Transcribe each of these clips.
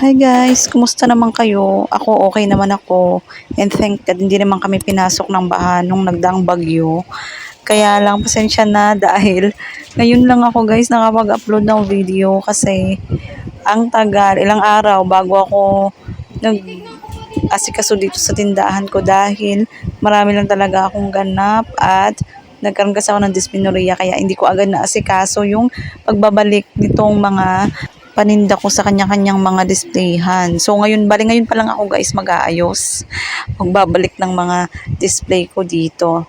Hi guys, kumusta naman kayo? Ako okay naman ako. And thank God, hindi naman kami pinasok ng baha nung nagdaang bagyo. Kaya lang, pasensya na dahil ngayon lang ako guys nakapag-upload ng video kasi ang tagal, ilang araw bago ako nag asikaso dito sa tindahan ko dahil marami lang talaga akong ganap at nagkaroon kasi ako ng dysmenorrhea kaya hindi ko agad na asikaso yung pagbabalik nitong mga paninda ko sa kanya-kanyang mga displayhan. So ngayon, bali ngayon pa lang ako guys mag-aayos. Magbabalik ng mga display ko dito.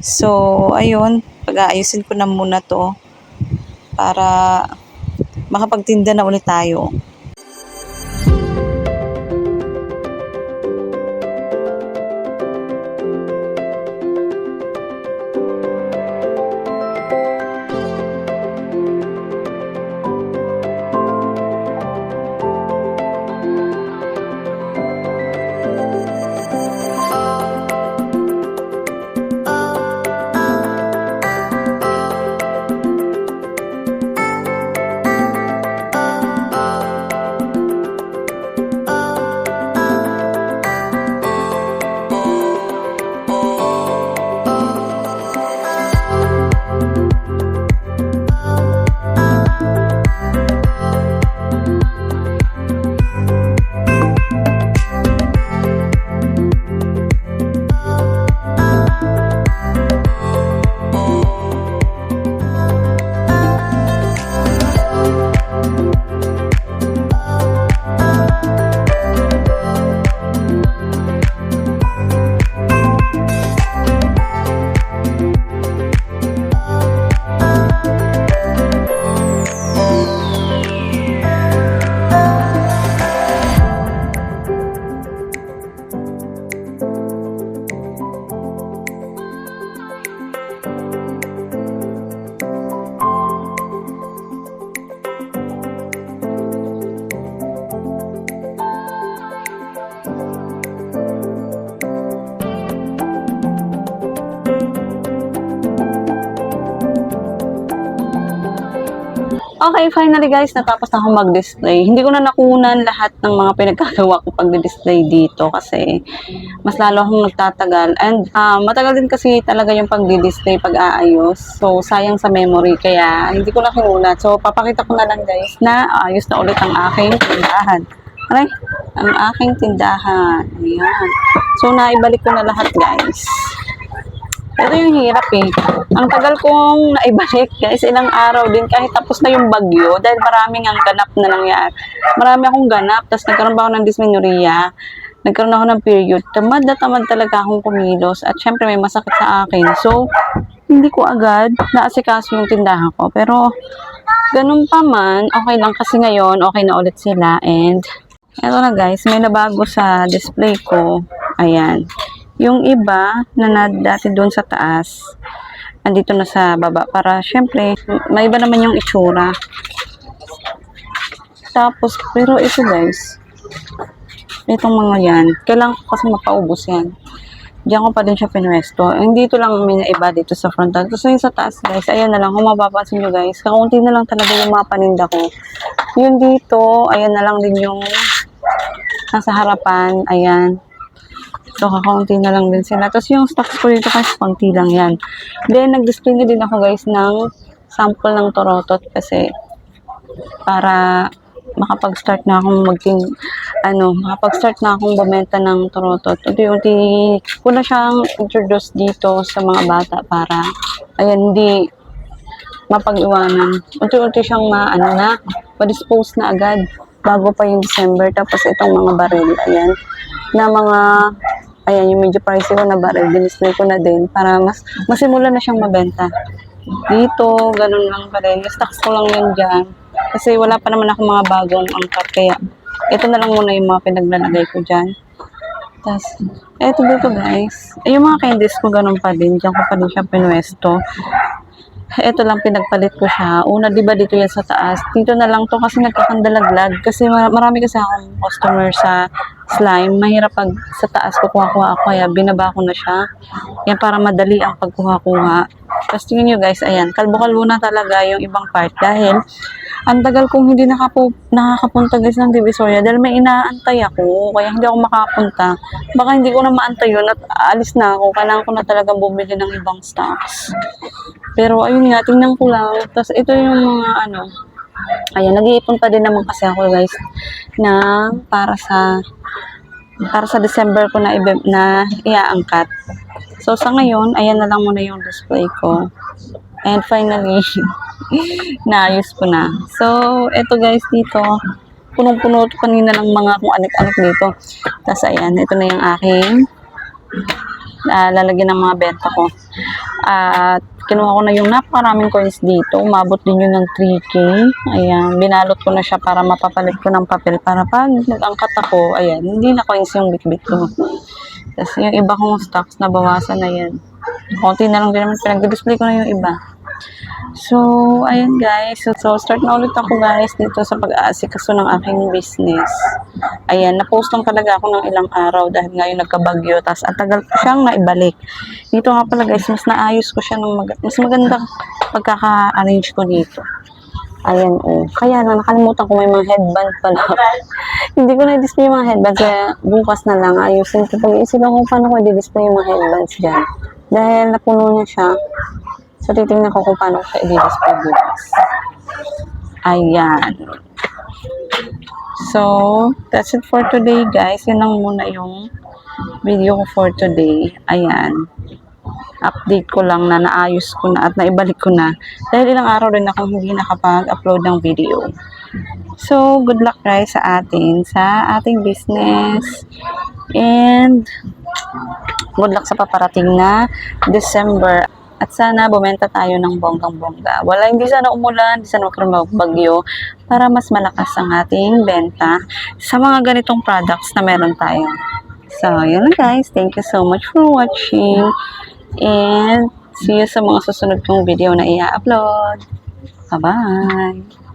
So, ayun, pag-aayusin ko na muna to para makapagtinda na ulit tayo. Okay, finally guys, natapos na ako mag-display. Hindi ko na nakunan lahat ng mga pinagkagawa ko pag-display dito kasi mas lalo akong nagtatagal. And ah, matagal din kasi talaga yung pag-display, pag-aayos. So, sayang sa memory kaya hindi ko na kinulat. So, papakita ko na lang guys na ayos na ulit ang aking tindahan. Aray, ang aking tindahan. Ayan. So, naibalik ko na lahat guys. Ito yung hirap eh. Ang tagal kong naibalik guys, ilang araw din kahit tapos na yung bagyo dahil maraming ang ganap na nangyari. Marami akong ganap, tapos nagkaroon ba ako ng dysmenorrhea, nagkaroon ako ng period. Tamad na tamad talaga akong kumilos at syempre may masakit sa akin. So, hindi ko agad naasikaso yung tindahan ko. Pero, ganun pa man, okay lang kasi ngayon, okay na ulit sila and eto na guys, may nabago sa display ko. Ayan. Yung iba na dati doon sa taas, andito na sa baba para syempre may iba naman yung itsura. Tapos, pero ito guys, itong mga yan, kailangan ko kasi mapaubos yan. Diyan ko pa din siya pinwesto. Hindi ito lang may naiba dito sa frontal. Tapos yung sa taas guys, ayan na lang, kung mapapansin nyo guys, kakaunti na lang talaga yung mga paninda ko. Yung dito, ayan na lang din yung nasa harapan, ayan. So, kakaunti na lang din sila. Tapos yung stocks ko dito kasi konti lang yan. Then, nag-display na din ako guys ng sample ng torotot kasi para makapag-start na akong maging ano, makapag-start na akong bumenta ng torotot. Unti-unti ko na siyang introduce dito sa mga bata para ayan, hindi mapag-iwanan. Unti-unti siyang ma, ano na, ma-dispose na agad bago pa yung December. Tapos itong mga baril, ayan, na mga ayan, yung medyo pricey ko na baril, dinisplay ko na din para mas masimula na siyang mabenta. Dito, ganun lang pa rin. Stocks ko lang yan dyan. Kasi wala pa naman ako mga bagong angkat. Kaya, ito na lang muna yung mga pinaglalagay ko dyan. Tapos, eto dito guys. Yung mga candies ko ganun pa din. Diyan ko pa din siya pinwesto. Ito lang pinagpalit ko siya. Una, di ba dito yan sa taas? Dito na lang to kasi nagkakandalaglag. Kasi mar- marami kasi akong customer sa slime. Mahirap pag sa taas kukuha-kuha ako. Kaya binaba ko na siya. Yan para madali ang pagkuha-kuha. Tapos tingnan nyo guys, ayan, kalbo-kalbo na talaga yung ibang part dahil ang tagal kong hindi nakapu nakakapunta guys ng Divisoria dahil may inaantay ako, kaya hindi ako makapunta. Baka hindi ko na maantay yun at alis na ako, kailangan ko na talaga bumili ng ibang stocks. Pero ayun nga, tingnan ko lang. Tapos ito yung mga ano, ayan, nag-iipon pa din naman kasi ako guys ng para sa para sa December ko na, na iaangkat. So, sa ngayon, ayan na lang muna yung display ko. And finally, naayos ko na. So, eto guys dito, punong-puno kanina ng mga kung anik-anik dito. Tapos ayan, ito na yung aking ah, lalagyan ng mga benta ko. At kinuha ko na yung napakaraming coins dito. Umabot din yun ng 3K. Ayan, binalot ko na siya para mapapalit ko ng papel para pag nag-angkat ako, ayan, hindi na coins yung bit-bit ko. Tapos yung iba kong stocks, nabawasan na yan. Konti na lang din naman, pinag-display ko na yung iba. So, ayun guys. So, so, start na ulit ako guys dito sa pag-aasikaso ng aking business. Ayan, na-post lang talaga ako ng ilang araw dahil ngayon nagkabagyo. Tapos, ang tagal ko siyang naibalik. Dito nga pala guys, mas naayos ko siya ng mag- mas magandang pagkaka-arrange ko dito. Ayan, oh. Kaya na, nakalimutan ko may mga headband pala. Hindi ko na-display yung mga headbands. Kaya bukas na lang, ayusin ko. Pag-iisipan ko paano ko i-display yung mga headbands dyan. Dahil napuno niya siya. So, titingnan ko kung paano ko siya i-display. Ayan. So, that's it for today, guys. Yun lang muna yung video ko for today. Ayan. Update ko lang na naayos ko na at naibalik ko na. Dahil ilang araw rin akong hindi nakapag-upload ng video. So, good luck guys sa atin, sa ating business. And, good luck sa paparating na December. At sana bumenta tayo ng bonggang-bongga. Wala, hindi sana umulan, hindi sana magkaroon para mas malakas ang ating benta sa mga ganitong products na meron tayo. So, yun lang guys. Thank you so much for watching. And see you sa mga susunod kong video na i-upload. Bye-bye!